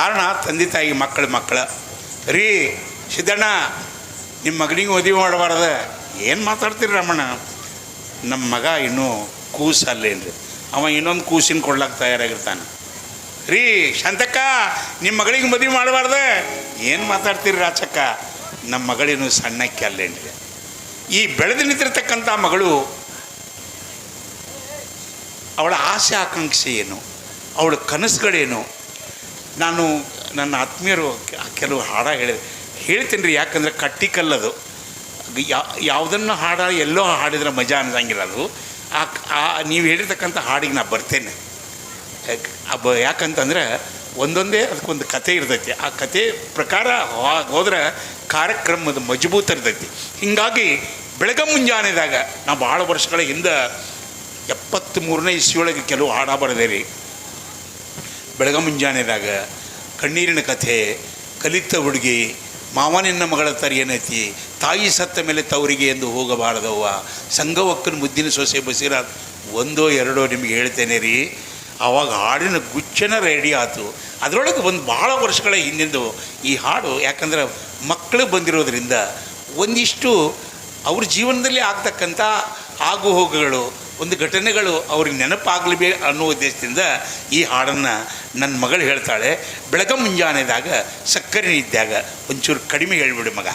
ಕಾರಣ ತಂದೆ ತಾಯಿ ಮಕ್ಕಳು ಮಕ್ಕಳ. ರೀ, ಸಿದ್ದಣ್ಣ, ನಿಮ್ಮ ಮಗನಿಗೆ ಮದುವೆ ಮಾಡಬಾರ್ದ. ಏನು ಮಾತಾಡ್ತೀರಿ ರಮಣ ನಮ್ಮ ಮಗ ಇನ್ನೂ ಕೂಸು ಅಲ್ಲೇನ್ರಿ ಅವ ಇನ್ನೊಂದು ಕೂಸಿನ ಕೊಡ್ಲಾಕ ತಯಾರಾಗಿರ್ತಾನೆ. ರೀ, ಶಾಂತಕ್ಕ, ನಿಮ್ಮ ಮಗಳಿಗೆ ಮದುವೆ ಮಾಡಬಾರ್ದ. ಏನು ಮಾತಾಡ್ತೀರಿ ರಾಚಕ್ಕ ನಮ್ಮ ಮಗಳಿನೂ ಸಣ್ಣಕ್ಕೆ ಅಲ್ಲೇನ್ರಿ. ಈ ಬೆಳೆದು ನಿಂತಿರ್ತಕ್ಕಂಥ ಮಗಳು ಅವಳ ಆಸೆ, ಆಕಾಂಕ್ಷೆ ಏನು? ಅವಳ ಕನಸುಗಳೇನು? ನಾನು ನನ್ನ ಆತ್ಮೀಯರು ಕೆಲವು ಹಾಡ ಹೇಳಿ ಹೇಳ್ತೀನಿ ರೀ ಯಾಕಂದರೆ ಕಟ್ಟಿಕಲ್ಲದು ಯಾ, ಯಾವುದನ್ನು ಹಾಡ ಎಲ್ಲೋ ಹಾಡಿದ್ರೆ ಮಜಾ ಅನ್ನಂಗಿಲ್ಲ ಅದು. ಆ ನೀವು ಹೇಳಿರ್ತಕ್ಕಂಥ ಹಾಡಿಗೆ ನಾನು ಬರ್ತೇನೆ. ಬ ಯಾಕಂತಂದ್ರೆ ಒಂದೊಂದೇ ಅದಕ್ಕೊಂದು ಕತೆ ಇರ್ತೈತಿ. ಆ ಕತೆ ಪ್ರಕಾರ ಹೋದ್ರೆ ಕಾರ್ಯಕ್ರಮದ ಮಜಬೂತ ಇರ್ತೈತಿ. ಹೀಗಾಗಿ ಬೆಳಗ್ಗೆ ಮುಂಜಾನೆದಾಗ ನಾವು ಭಾಳ ವರ್ಷಗಳ ಹಿಂದೆ ಎಪ್ಪತ್ತ್ಮೂರನೇ ಇಸ್ವಿಯೊಳಗೆ ಕೆಲವು ಹಾಡ ಬರೆದೇರಿ ಬೆಳಗ ಮುಂಜಾನೆದಾಗ ಕಣ್ಣೀರಿನ ಕಥೆ, ಕಲಿತ ಹುಡುಗಿ ಮಾವನಿನ್ನ ಮಗಳ ತರ ಏನೈತಿ ತಾಯಿ ಸತ್ತ ಮೇಲೆ ತವರಿಗೆ ಎಂದು ಹೋಗಬಾರದವ್ವ ಸಂಗವಕ್ಕನ ಮುದ್ದಿನ ಸೊಸೆ ಬಸಿರ ಒಂದೋ ಎರಡೋ ನಿಮಗೆ ಹೇಳ್ತೇನೆ ರೀ. ಆವಾಗ ಹಾಡಿನ ಗುಚ್ಚನ ರೆಡಿ ಆಯಿತು ಅದರೊಳಗೆ ಒಂದು ಭಾಳ ವರ್ಷಗಳ ಹಿಂದಿಂದು ಈ ಹಾಡು ಯಾಕಂದ್ರೆ ಮಕ್ಕಳು ಬಂದಿರೋದ್ರಿಂದ ಒಂದಿಷ್ಟು ಅವ್ರ ಜೀವನದಲ್ಲಿ ಆಗ್ತಕ್ಕಂಥ ಆಗು ಹೋಗುಗಳು ಒಂದು ಘಟನೆಗಳು ಅವ್ರಿಗೆ ನೆನಪಾಗಲಿ ಅನ್ನೋ ಉದ್ದೇಶದಿಂದ ಈ ಹಾಡನ್ನು ನನ್ನ ಮಗಳು ಹೇಳ್ತಾಳೆ. ಬೆಳಗ ಮುಂಜಾನೆದಾಗ ಸಕ್ಕರೆ ಇದ್ದಾಗ ಒಂಚೂರು ಕಡಿಮೆ ಹೇಳ್ಬಿಡು ಮಗ.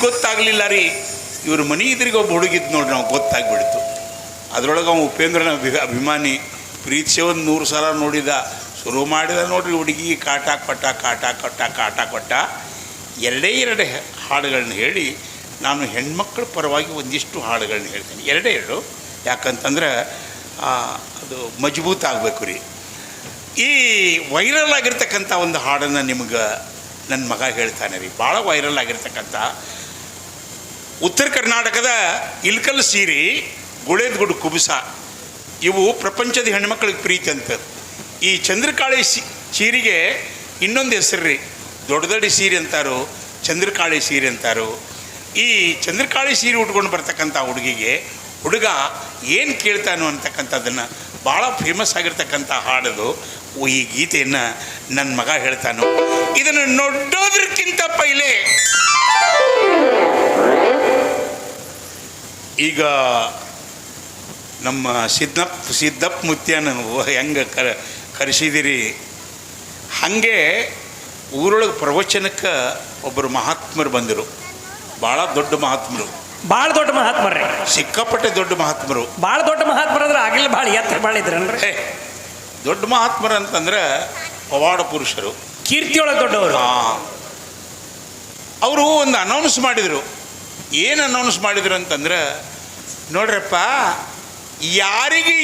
ಗೊತ್ತಾಗ್ಲಿಲ್ಲ ರೀ. ಇವ್ರ ಮನೆ ಇದ್ರಿಗೆ ಒಬ್ಬ ಹುಡುಗಿದ್ದು ನೋಡ್ರಿ ನಾವು ಗೊತ್ತಾಗ್ಬಿಡ್ತು. ಅದರೊಳಗೆ ಅವ್ನು ಉಪೇಂದ್ರನ ಅಭಿ, ಅಭಿಮಾನಿ, ಪ್ರೀತಿಸೇ ಒಂದು ನೂರು ಸಲ ನೋಡಿದ, ಶುರು ಮಾಡಿದ ನೋಡ್ರಿ ಹುಡುಗಿ ಕಾಟ ಕೊಟ್ಟ ಕಾಟ ಕೊಟ್ಟ ಕಾಟ ಕೊಟ್ಟ. ಎರಡೇ ಎರಡು ಹಾಡುಗಳನ್ನ ಹೇಳಿ, ನಾನು ಹೆಣ್ಮಕ್ಳ ಪರವಾಗಿ ಒಂದಿಷ್ಟು ಹಾಡುಗಳನ್ನ ಹೇಳ್ತೀನಿ. ಎರಡೇ ಎರಡು. ಯಾಕಂತಂದ್ರೆ ಅದು ಮಜಬೂತ್ ಆಗಬೇಕು ರೀ. ಈ ವೈರಲ್ ಆಗಿರ್ತಕ್ಕಂಥ ಒಂದು ಹಾಡನ್ನು ನಿಮ್ಗೆ ನನ್ನ ಮಗ ಹೇಳ್ತಾನೆ ರೀ. ಭಾಳ ವೈರಲ್ ಆಗಿರ್ತಕ್ಕಂಥ ಉತ್ತರ ಕರ್ನಾಟಕದ ಇಲ್ಕಲ್ ಸೀರೆ, ಗುಳೇದ್ಗುಡು ಕುಬುಸ, ಇವು ಪ್ರಪಂಚದ ಹೆಣ್ಮಕ್ಳಿಗೆ ಪ್ರೀತಿ ಅಂತ. ಈ ಚಂದ್ರಕಾಳಿ ಸೀರೆಗೆ ಇನ್ನೊಂದು ಹೆಸರು ರೀ ದೊಡ್ಡ ಸೀರೆ ಅಂತಾರೋ, ಚಂದ್ರಕಾಳಿ ಸೀರೆ ಅಂತಾರೋ. ಈ ಚಂದ್ರಕಾಳಿ ಸೀರೆ ಉಟ್ಕೊಂಡು ಬರ್ತಕ್ಕಂಥ ಹುಡುಗಿಗೆ ಹುಡುಗ ಏನು ಕೇಳ್ತಾನೋ ಅಂತಕ್ಕಂಥದ್ದನ್ನು ಭಾಳ ಫೇಮಸ್ ಆಗಿರ್ತಕ್ಕಂಥ ಹಾಡದು, ಈ ಗೀತೆಯನ್ನು ನನ್ನ ಮಗ ಹೇಳ್ತಾನೋ. ಇದನ್ನು ನೋಡೋದ್ರಕ್ಕಿಂತ ಪೈಲೆ ಈಗ ನಮ್ಮ ಸಿದ್ದಪ್ಪ ಸಿದ್ದಪ್ಪ ಮುತ್ಯನ ಹೆಂಗೆ ಕರ ಕರೆಸಿದಿರಿ? ಹಾಗೆ ಊರೊಳಗೆ ಪ್ರವಚನಕ್ಕೆ ಒಬ್ಬರು ಮಹಾತ್ಮರು ಬಂದರು. ಭಾಳ ದೊಡ್ಡ ಮಹಾತ್ಮರು. ಭಾಳ ದೊಡ್ಡ ಮಹಾತ್ಮರ್ರಿ ಸಿಕ್ಕಾಪಟ್ಟೆ ದೊಡ್ಡ ಮಹಾತ್ಮರು. ಭಾಳ ದೊಡ್ಡ ಮಹಾತ್ಮರ ಅಂದ್ರೆ ಆಗಿಲ್ಲ ಭಾಳ ಎತ್ತರ ಭಾಳ ಇದ್ರನ್ರಿ? ಹೇ ದೊಡ್ಡ ಮಹಾತ್ಮರು ಅಂತಂದ್ರೆ ಪವಾಡ ಪುರುಷರು. ಕೀರ್ತಿಯೊಳಗೆ ದೊಡ್ಡವರು. ಅವರು ಒಂದು ಅನೌನ್ಸ್ ಮಾಡಿದರು. ಏನು ಅನೌನ್ಸ್ ಮಾಡಿದ್ರು ಅಂತಂದ್ರೆ ನೋಡ್ರಪ್ಪ ಯಾರಿಗೆ